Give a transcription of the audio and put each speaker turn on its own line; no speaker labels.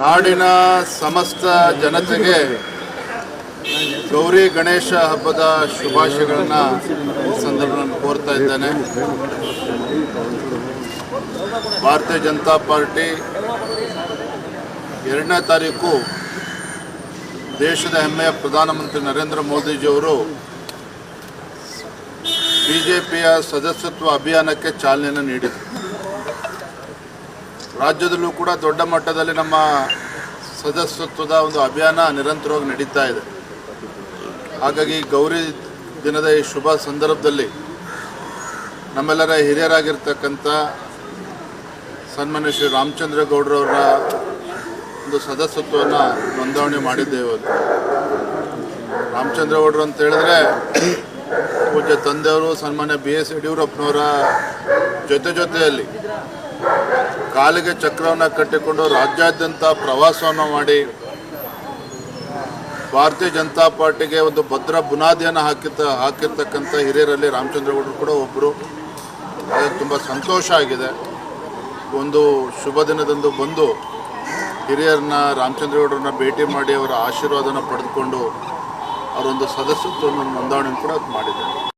ನಾಡಿನ ಸಮಸ್ತ ಜನತೆಗೆ ಗೌರಿ ಗಣೇಶ ಹಬ್ಬದ ಶುಭಾಶಯಗಳನ್ನು ಈ ಸಂದರ್ಭದಲ್ಲಿ ಕೋರ್ತಾ ಇದ್ದೇನೆ. ಭಾರತೀಯ ಜನತಾ ಪಾರ್ಟಿ ಎರಡನೇ ತಾರೀಕು ದೇಶದ ಹೆಮ್ಮೆಯ ಪ್ರಧಾನಮಂತ್ರಿ ನರೇಂದ್ರ ಮೋದಿಜಿಯವರು ಬಿ ಜೆ ಪಿಯ ಸದಸ್ಯತ್ವ ಅಭಿಯಾನಕ್ಕೆ ಚಾಲನೆಯನ್ನು ನೀಡಿದರು. ರಾಜ್ಯದಲ್ಲೂ ಕೂಡ ದೊಡ್ಡ ಮಟ್ಟದಲ್ಲಿ ನಮ್ಮ ಸದಸ್ಯತ್ವದ ಒಂದು ಅಭಿಯಾನ ನಿರಂತರವಾಗಿ ನಡೀತಾ ಇದೆ ಹಾಗಾಗಿ ಗೌರಿ ದಿನದ ಈ ಶುಭ ಸಂದರ್ಭದಲ್ಲಿ ನಮ್ಮೆಲ್ಲರ ಹಿರಿಯರಾಗಿರ್ತಕ್ಕಂಥ ಸನ್ಮಾನ್ಯ ಶ್ರೀ ರಾಮಚಂದ್ರ ಗೌಡ್ರವರ ಒಂದು ಸದಸ್ಯತ್ವವನ್ನು ನೋಂದಣಿ ಮಾಡಿದ್ದೇವೆ ಇವತ್ತು. ರಾಮಚಂದ್ರ ಗೌಡ್ರು ಅಂತ ಹೇಳಿದ್ರೆ ಪೂಜ್ಯ ತಂದೆಯವರು, ಸನ್ಮಾನ್ಯ ಬಿ ಎಸ್ ಯಡಿಯೂರಪ್ಪನವರ ಜೊತೆ ಜೊತೆಯಲ್ಲಿ ಕಾಲಿಗೆ ಚಕ್ರವನ್ನು ಕಟ್ಟಿಕೊಂಡು ರಾಜ್ಯಾದ್ಯಂತ ಪ್ರವಾಸವನ್ನು ಮಾಡಿ ಭಾರತೀಯ ಜನತಾ ಪಾರ್ಟಿಗೆ ಒಂದು ಭದ್ರ ಬುನಾದಿಯನ್ನು ಹಾಕಿದ್ದ ಹಾಕಿರ್ತಕ್ಕಂಥ ಹಿರಿಯರಲ್ಲಿ ರಾಮಚಂದ್ರಗೌಡರು ಕೂಡ ಒಬ್ಬರು ತುಂಬ ಸಂತೋಷ ಆಗಿದೆ. ಒಂದು ಶುಭ ದಿನದಂದು ಬಂದು ಹಿರಿಯರನ್ನ ರಾಮಚಂದ್ರಗೌಡರನ್ನ ಭೇಟಿ ಮಾಡಿ ಅವರ ಆಶೀರ್ವಾದನ ಪಡೆದುಕೊಂಡು ಅವರೊಂದು ಸದಸ್ಯತ್ವವನ್ನು ನೋಂದಣಿ ಕೂಡ ಮಾಡಿದ್ದಾರೆ.